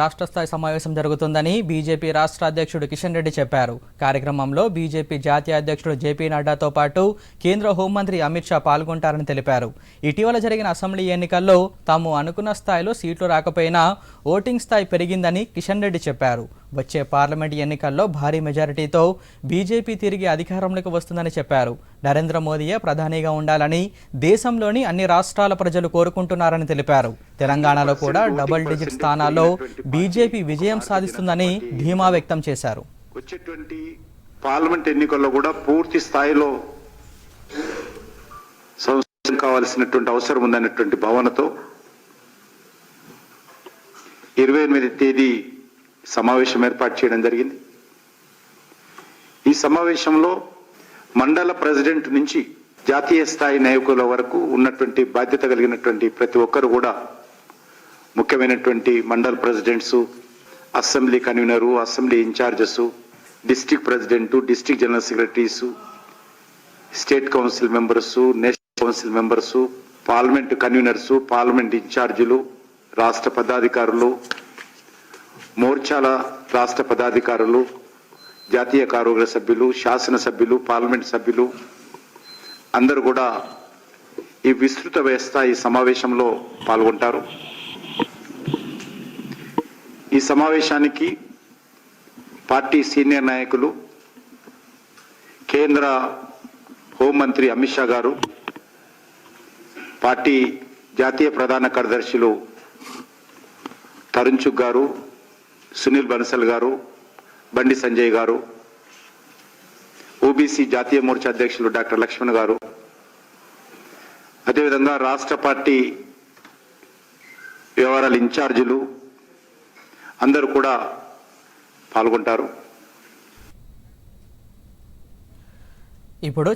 రాష్ట్ర స్థాయి సమావేశం జరుగుతుందని బీజేపీ రాష్ట్ర అధ్యక్షుడు కిషన్ రెడ్డి చెప్పారు. కార్యక్రమంలో బీజేపీ జాతీయ అధ్యక్షుడు జేపీ నడ్డాతో పాటు కేంద్ర హోంమంత్రి అమిత్ షా పాల్గొంటారని తెలిపారు. ఇటీవల జరిగిన అసెంబ్లీ ఎన్నికల్లో తాము అనుకున్న స్థాయిలో సీట్లు రాకపోయినా ఓటింగ్ స్థాయి పెరిగిందని కిషన్ రెడ్డి చెప్పారు. వచ్చే పార్లమెంట్ ఎన్నికల్లో భారీ మెజారిటీతో బీజేపీ తిరిగి అధికారంలోకి వస్తుందని చెప్పారు. నరేంద్ర మోదీయే ప్రధానిగా ఉండాలని దేశంలోని అన్ని రాష్ట్రాల ప్రజలు కోరుకుంటున్నారని తెలిపారు. తెలంగాణలో కూడా డబుల్ డిజిట్ స్థానాల్లో బీజేపీ విజయం సాధిస్తుందని ధీమా వ్యక్తం చేశారు. వచ్చేటువంటి పార్లమెంట్ ఎన్నికల్లో కూడా పూర్తి స్థాయిలో సంస్థ కావాల్సినటువంటి అవసరం ఉందన్నటువంటి భావనతో ఇరవై ఎనిమిది తేదీ సమావేశం ఏర్పాటు చేయడం జరిగింది. ఈ సమావేశంలో మండల ప్రెసిడెంట్ నుంచి జాతీయ స్థాయి నాయకుల వరకు ఉన్నటువంటి బాధ్యత కలిగినటువంటి ప్రతి ఒక్కరు కూడా ముఖ్యమైనటువంటి mandal presidents assembly convenor assembly incharges district president district general secretaries state council members national council members parliament convenors parliament ఇన్ఛార్జీలు రాష్ట్ర పదాధికారులు మోర్చాల రాష్ట్ర పదాధికారులు జాతీయ కార్యవర్గ సభ్యులు శాసనసభ్యులు పార్లమెంట్ సభ్యులు అందరూ కూడా ఈ విస్తృత వ్యవస్థ ఈ సమావేశంలో పాల్గొంటారు. ఈ సమావేశానికి పార్టీ సీనియర్ నాయకులు కేంద్ర హోంమంత్రి అమిత్ షా గారు పార్టీ జాతీయ ప్రధాన కార్యదర్శులు తరుణ్ చుగ్ గారు సునీల్ బన్సల్ గారు బండి సంజయ్ గారు ఓబీసీ జాతీయ మోర్చా అధ్యక్షులు డాక్టర్ లక్ష్మణ్ గారు. అదేవిధంగా రాష్ట్ర పార్టీ వ్యవహారాల ఇన్ఛార్జీలు అందరూ కూడా పాల్గొంటారు. ఇప్పుడు